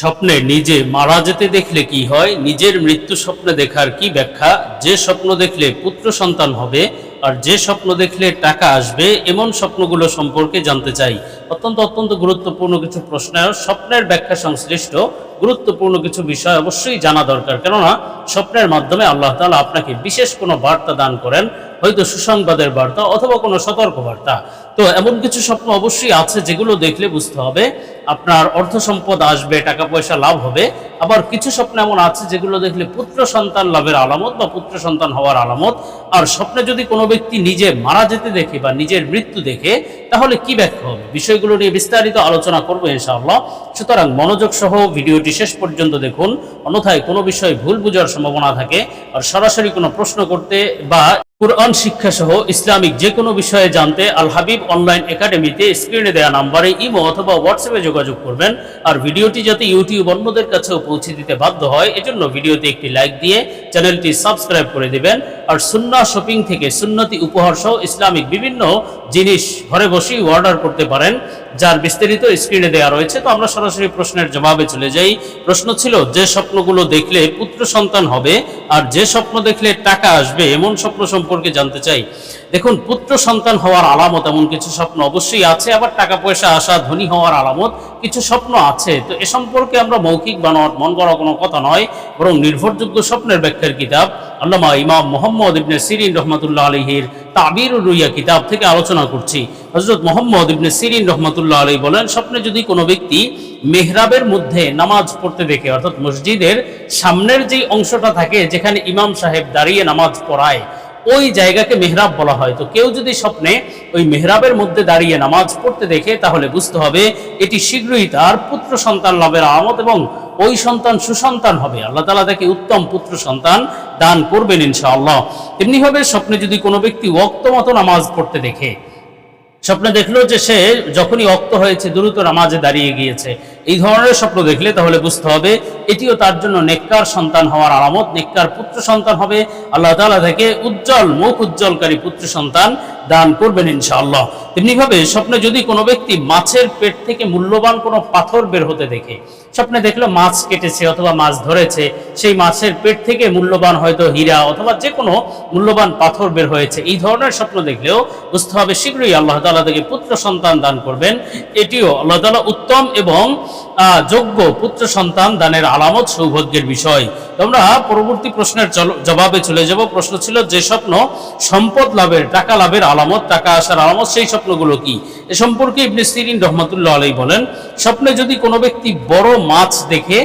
স্বপ্নে নিজে মারা যেতে দেখলে কি হয়? নিজের মৃত্যু স্বপ্নে দেখার কি ব্যাখ্যা? যে স্বপ্ন দেখলে পুত্র সন্তান হবে, আর যে স্বপ্ন দেখলে টাকা আসবে, এমন স্বপ্নগুলো সম্পর্কে জানতে চাই। অত্যন্ত অত্যন্ত গুরুত্বপূর্ণ কিছু প্রশ্ন। স্বপ্নের ব্যাখ্যা সংশ্লিষ্ট। গুরুত্বপূর্ণ কিছু বিষয় অবশ্যই জানা দরকার। কেননা, স্বপ্নের মাধ্যমে আল্লাহ তাআলা আপনাকে বিশেষ কোনো বার্তা দান করেন, হয়তো সুসংবাদের বার্তা অথবা কোনো সতর্ক বার্তা তো এমন কিছু স্বপ্ন অবশ্যই আছে যেগুলো দেখলে বুঝতে হবে, আপনার অর্থ সম্পদ আসবে, টাকা পয়সা লাভ হবে। আবার কিছু স্বপ্ন এমন আছে যেগুলো দেখলে পুত্র সন্তান লাভের আলামত বা পুত্র সন্তান হওয়ার আলামত। আর স্বপ্নে যদি কোনো ব্যক্তি নিজে মারা যেতে দেখে বা নিজের মৃত্যু দেখে, তাহলে কি ব্যাখ্যা হবে? বিষয়গুলো নিয়ে বিস্তারিত আলোচনা করব ইনশাআল্লাহ। সুতরাং মনোযোগ সহ ভিডিওটি শেষ পর্যন্ত দেখুন। অন্যথায় কোনো বিষয় ভুল বোঝার সম্ভাবনা থাকে। আর সরাসরি কোনো প্রশ্ন করতে বা কুরআন শিক্ষা সহ ইসলামিক যে কোনো বিষয়ে জানতে আল হাবিব অনলাইন একাডেমিতে স্ক্রিনে দেওয়া নাম্বারে ইমো অথবা হোয়াটসঅ্যাপে যোগাযোগ করবেন। আর ভিডিওটি যাতে ইউটিউব অন্যদের কাছেও পৌঁছে দিতে বাধ্য হয়, এজন্য ভিডিওতে একটি লাইক দিয়ে চ্যানেলটি সাবস্ক্রাইব করে দিবেন। আর সুন্না শপিং থেকে সুন্নতি উপহার সহ ইসলামিক বিভিন্ন জিনিস ঘরে বসেই অর্ডার করতে পারেন, যার বিস্তারিত স্ক্রিনে দেওয়া রয়েছে। তো আমরা সরাসরি প্রশ্নের জবাবে চলে যাই। প্রশ্ন ছিল, যে স্বপ্নগুলো দেখলে পুত্র সন্তান হবে, আর যে স্বপ্ন দেখলে টাকা আসবে, এমন স্বপ্ন সম্পর্কে জানতে চাই। দেখুন, পুত্র সন্তান হওয়ার আলামত এমন কিছু স্বপ্ন অবশ্যই আছে, আবার টাকা পয়সা আসা ধনী হওয়ার আলামত কিছু স্বপ্ন আছে, তো এ সম্পর্কে আমরা মৌখিক বানোয়াট মন করা কোনো কথা নয়, বরং নির্ভরযোগ্য স্বপ্নের ব্যাখ্যার কিতাব আল্লামা ইমাম মোহাম্মদ ইবনে সিরিন রহমতুল্লাহ আলহির তাবির রুইয়া কিতাব থেকে আলোচনা করছি। হজরত মোহাম্মদ ইবনে সিরিন রহমতুল্লাহ আলী বলেন, স্বপ্নে যদি কোনো ব্যক্তি মেহরাবের মধ্যে নামাজ পড়তে দেখে, অর্থাৎ মসজিদের সামনের যে অংশটা থাকে, যেখানে ইমাম সাহেব দাঁড়িয়ে নামাজ পড়ায় ওই জায়গাকে মেহরাব বলা হয়। তো কেউ যদি স্বপ্নে ওই মেহরাবের মধ্যে দাঁড়িয়ে নামাজ পড়তে দেখে, তাহলে বুঝতে হবে এটি শীঘ্রই তার পুত্র সন্তান লাভের আলামত এবং ওই সন্তান সুসন্তান হবে। আল্লাহ তালা তাকে উত্তম পুত্র সন্তান দান করবেন ইনশাআল্লাহ। তেমনিভাবে স্বপ্নে যদি কোনো ব্যক্তি ওক্ত মতো নামাজ পড়তে দেখে, স্বপ্নে দেখল যে সে যখনই অক্ত হয়েছে, দ্রুত নামাজে দাঁড়িয়ে গিয়েছে। এই ধরনের স্বপ্ন দেখলে তাহলে বুঝতে হবে এটিও তার জন্য নেককার সন্তান হওয়ার আলামত। নেককার পুত্র সন্তান হবে। আল্লাহ তাআলা থেকে উজ্জ্বল, মুখ উজ্জ্বলকারী পুত্র সন্তান দান করবেন ইনশাআল্লাহ। তেমনিভাবে স্বপ্নে যদি কোনো ব্যক্তি মাছের পেট থেকে মূল্যবান কোনো পাথর বের হতে দেখে, স্বপ্নে দেখল মাছ কেটেছে অথবা মাছ ধরেছে, সেই মাছের পেট থেকে মূল্যবান হয়তো হীরা অথবা যে কোনো মূল্যবান পাথর বের হয়েছে, এই ধরনের স্বপ্ন দেখলেও বুঝতে হবে শীঘ্রই আল্লাহ তাআলা থেকে পুত্র সন্তান দান করবেন। এটিও আল্লাহ তাআলা উত্তম এবং যোগ্য পুত্র সন্তান দানের আলামত সৌভাগ্যের বিষয়। তোমরা পরবর্তী প্রশ্নের জবাবে চলে যাব। প্রশ্ন ছিল, যে স্বপ্ন সম্পদ লাভের, টাকা লাভের আলামত, টাকা আসার আলামত, সেই স্বপ্নগুলো কি? এ সম্পর্কে ইবনে সিরিন রহমতুল্লাহ আলাই বলেন, স্বপ্নে যদি কোনো ব্যক্তি বড় মাছ দেখে,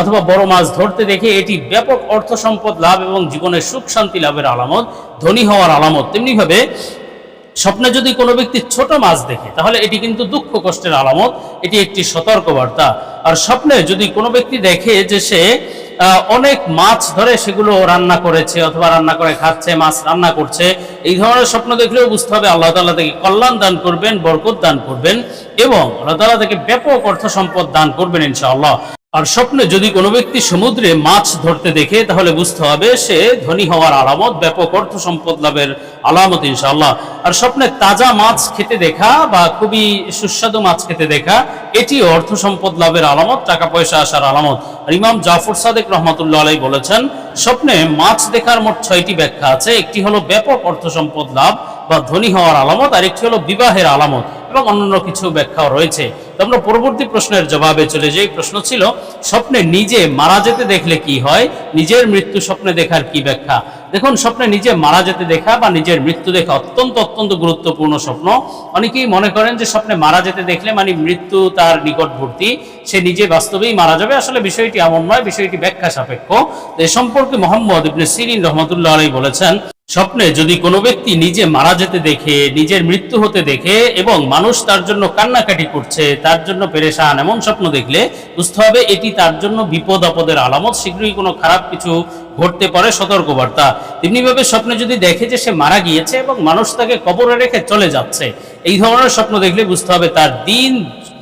অথবা বড় মাছ ধরতে দেখে, এটি ব্যাপক অর্থ সম্পদ, লাভ এবং জীবনের সুখ শান্তি লাভের আলামত, ধনী হওয়ার আলামত, তেমনিভাবে স্বপ্নে যদি কোনো ব্যক্তি ছোট মাছ দেখে, তাহলে এটি কিন্তু দুঃখ কষ্টের আলামত, এটি একটি সতর্ক বার্তা আর স্বপ্নে যদি কোনো ব্যক্তি দেখে যে সে অনেক মাছ ধরে সেগুলো রান্না করেছে অথবা রান্না করে খাচ্ছে, মাছ রান্না করছে, এই ধরনের স্বপ্ন দেখলেও বুঝতে হবে আল্লাহ তাআলা থেকে কল্যাণ দান করবেন, বরকত দান করবেন এবং আল্লাহ তাআলা থেকে ব্যাপক অর্থ সম্পদ দান করবেন ইনশাআল্লাহ। আর স্বপ্নে যদি কোনো ব্যক্তি সমুদ্রে মাছ ধরতে দেখে, তাহলে বুঝতে হবে সে ধনী হওয়ার আলামত, ব্যাপক অর্থ সম্পদ লাভের আলামত ইনশাল্লাহ আর স্বপ্নে তাজা মাছ খেতে দেখা বা খুবই সুস্বাদু মাছ খেতে দেখা এটি অর্থ সম্পদ লাভের আলামত, টাকা পয়সা আসার আলামত। আর ইমাম জাফর সাদেক রহমতুল্লাহ আলাই বলেছেন, স্বপ্নে মাছ দেখার মোট ছয়টি ব্যাখ্যা আছে, একটি হলো ব্যাপক অর্থ সম্পদ লাভ বা ধনী হওয়ার আলামত আর একটি হলো বিবাহের আলামত। এবং অন্যান্য কিছু ব্যাখ্যাও রয়েছে। তো আমরা পরবর্তী প্রশ্নের জবাবে চলে যাই প্রশ্ন ছিল, স্বপ্নে নিজে মারা যেতে দেখলে কি হয়? নিজের মৃত্যু স্বপ্নে দেখার কি ব্যাখ্যা? দেখুন, স্বপ্নে নিজে মারা যেতে দেখা বা নিজের মৃত্যু দেখা অত্যন্ত অত্যন্ত গুরুত্বপূর্ণ স্বপ্ন। অনেকেই মনে করেন যে স্বপ্নে মারা যেতে দেখলে মানে মৃত্যু তার নিকটবর্তী। সে নিজে বাস্তবেই মারা যাবে। আসলে বিষয়টি এমন নয়, বিষয়টি ব্যাখ্যা সাপেক্ষ। এ সম্পর্কে মোহাম্মদ ইবনে সিরিন রহমতুল্লাহ আলাই বলেছেন স্বপ্নে যদি কোনো ব্যক্তি নিজে মারা যেতে দেখে, নিজের মৃত্যু হতে দেখে এবং মানুষ তার জন্য কান্নাকাটি করছে, তার জন্য পেরেশান এমন স্বপ্ন দেখলে বুঝতে হবে এটি তার জন্য বিপদ আপদের আলামত। শীঘ্রই কোনো খারাপ কিছু ঘটতে পারে সতর্কবার্তা। তেমনিভাবে স্বপ্নে যদি দেখে যে সে মারা গিয়েছে এবং মানুষ তাকে কবরে রেখে চলে যাচ্ছে, এই ধরনের স্বপ্ন দেখলে বুঝতে হবে তার দিন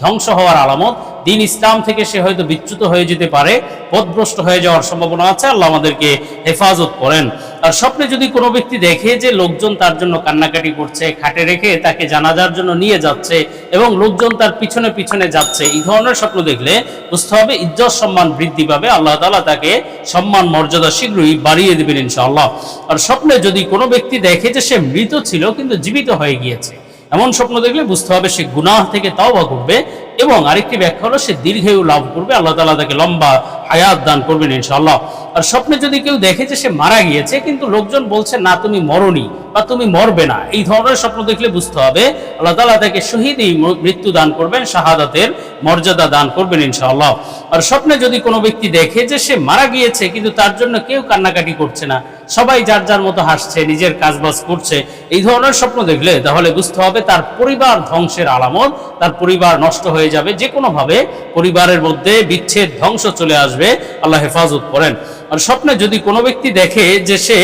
ধ্বংস হওয়ার আলামত। দিন ইসলাম থেকে সে হয়তো বিচ্যুত হয়ে যেতে পারে পথভ্রষ্ট হয়ে যাওয়ার সম্ভাবনা আছে, আল্লাহ আমাদেরকে হেফাজত করেন। আর স্বপ্নে যদি কোনো ব্যক্তি দেখে যে লোকজন তার জন্য কান্নাকাটি করছে, খাটে রেখে তাকে জানাজার জন্য নিয়ে যাচ্ছে এবং লোকজন তার পিছনে পিছনে যাচ্ছে, এই ধরনের স্বপ্ন দেখলে বুঝতে হবে ইজ্জত সম্মান বৃদ্ধি পাবে, আল্লাহ তাআলা তাকে সম্মান মর্যাদা শীঘ্রই বাড়িয়ে দেবেন ইনশাআল্লাহ। আর স্বপ্নে যদি কোনো ব্যক্তি দেখে যে সে মৃত ছিল কিন্তু জীবিত হয়ে গিয়েছে, এমন স্বপ্ন দেখলে বুঝতে হবে সে গুনাহ থেকে তাওবা করবে এবং আরেকটি ব্যাখ্যা হলো, সে দীর্ঘায়ু লাভ করবে, আল্লাহ তাআলা তাকে লম্বা হায়াত দান করবেন ইনশাআল্লাহ। আর স্বপ্নে যদি কেউ দেখে যে সে মারা গিয়েছে, কিন্তু লোকজন বলছে, না, তুমি মরনি। বা তুমি মরবে না। এই ধরনের স্বপ্ন দেখলে বুঝতে হবে, আল্লাহ তাআলা তাকে শহীদই মৃত্যু দান করবেন, শাহাদাতের মর্যাদা দান করবেন ইনশাআল্লাহ। আর স্বপ্নে যদি কোনো ব্যক্তি দেখে যে সে মারা গিয়েছে, কিন্তু তার জন্য কেউ কান্নাকাটি করছে না, সবাই যার যার মতো হাসছে, নিজের কাজবাজ করছে, এই ধরনের স্বপ্ন দেখলে তাহলে বুঝতে হবে তার পরিবার ধ্বংসের আলামত, তার পরিবার নষ্ট হয়ে যাবে, যে কোনোভাবে পরিবারের মধ্যে বিচ্ছেদ, ধ্বংস চলে আসবে, আল্লাহ হেফাজত করেন। আর স্বপ্নে যদি কোনো ব্যক্তি দেখে যে সে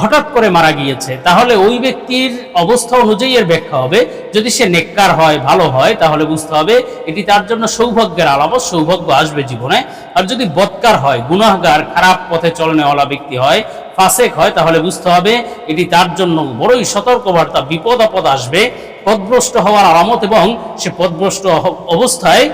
হঠাৎ করে মারা গিয়েছে, তাহলে ওই ব্যক্তির অবস্থা অনুযায়ী এর ব্যাখ্যা হবে। যদি সে নেককার হয়, ভালো হয়, তাহলে বুঝতে হবে এটি তার জন্য সৌভাগ্যের আলামত, সৌভাগ্য আসবে জীবনে। আর যদি বৎকার হয়, গুনাহগার, খারাপ পথে চলনেওয়ালা ব্যক্তি হয়, ফাসেক হয়, তাহলে বুঝতে হবে এটি তার জন্য বড়ই সতর্কবার্তা, বিপদ আপদ আসবে। পদভ্রষ্ট হওয়ার আলামত এবং সে পদভ্রষ্ট অবস্থায়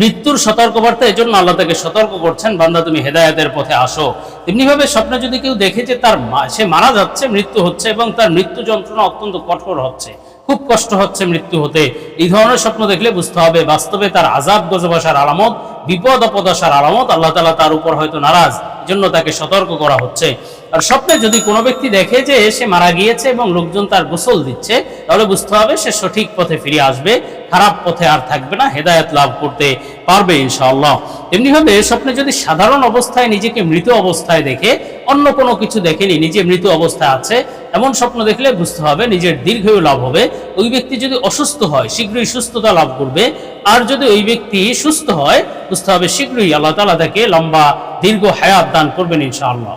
মৃত্যুর সতর্কবার্তা এই জন্য আল্লাহ তাকে সতর্ক করছেন, বান্দা তুমি হেদায়েতের পথে আসো। তেমনিভাবে স্বপ্নে যদি কেউ দেখে যে তার সে মারা যাচ্ছে, মৃত্যু হচ্ছে এবং তার মৃত্যু যন্ত্রণা অত্যন্ত কঠোর হচ্ছে, খুব কষ্ট হচ্ছে মৃত্যু হতে, এই ধরনের স্বপ্ন দেখলে বুঝতে হবে বাস্তবে তার আজাব গজব আসার আলামত বিপদ আপদ আসার আলামত, আল্লাহ তালা তার উপর হয়তো নারাজ জন্য তাকে সতর্ক করা হচ্ছে। আর স্বপ্নে যদি কোনো ব্যক্তি দেখে যে সে মারা গিয়েছে এবং লোকজন তার গোসল দিচ্ছে, তাহলে বুঝতে হবে সে সঠিক পথে ফিরে আসবে, খারাপ পথে আর থাকবে না, হেদায়েত লাভ করতে পারবে ইনশাআল্লাহ। এমনিভাবে স্বপ্নে যদি সাধারণ অবস্থায় নিজেকে মৃত অবস্থায় দেখে, অন্য কোনো কিছু দেখেনি, নিজে মৃত অবস্থায় আছে, এমন স্বপ্ন দেখলে বুঝতে হবে নিজের দীর্ঘায়ু লাভ হবে। ওই ব্যক্তি যদি অসুস্থ হয়, শীঘ্রই সুস্থতা লাভ করবে। আর যদি ওই ব্যক্তি সুস্থ হয়, বুঝতে হবে শীঘ্রই আল্লাহ তাআলা তাকে লম্বা, দীর্ঘ হায়াত দান করবেন ইনশাআল্লাহ।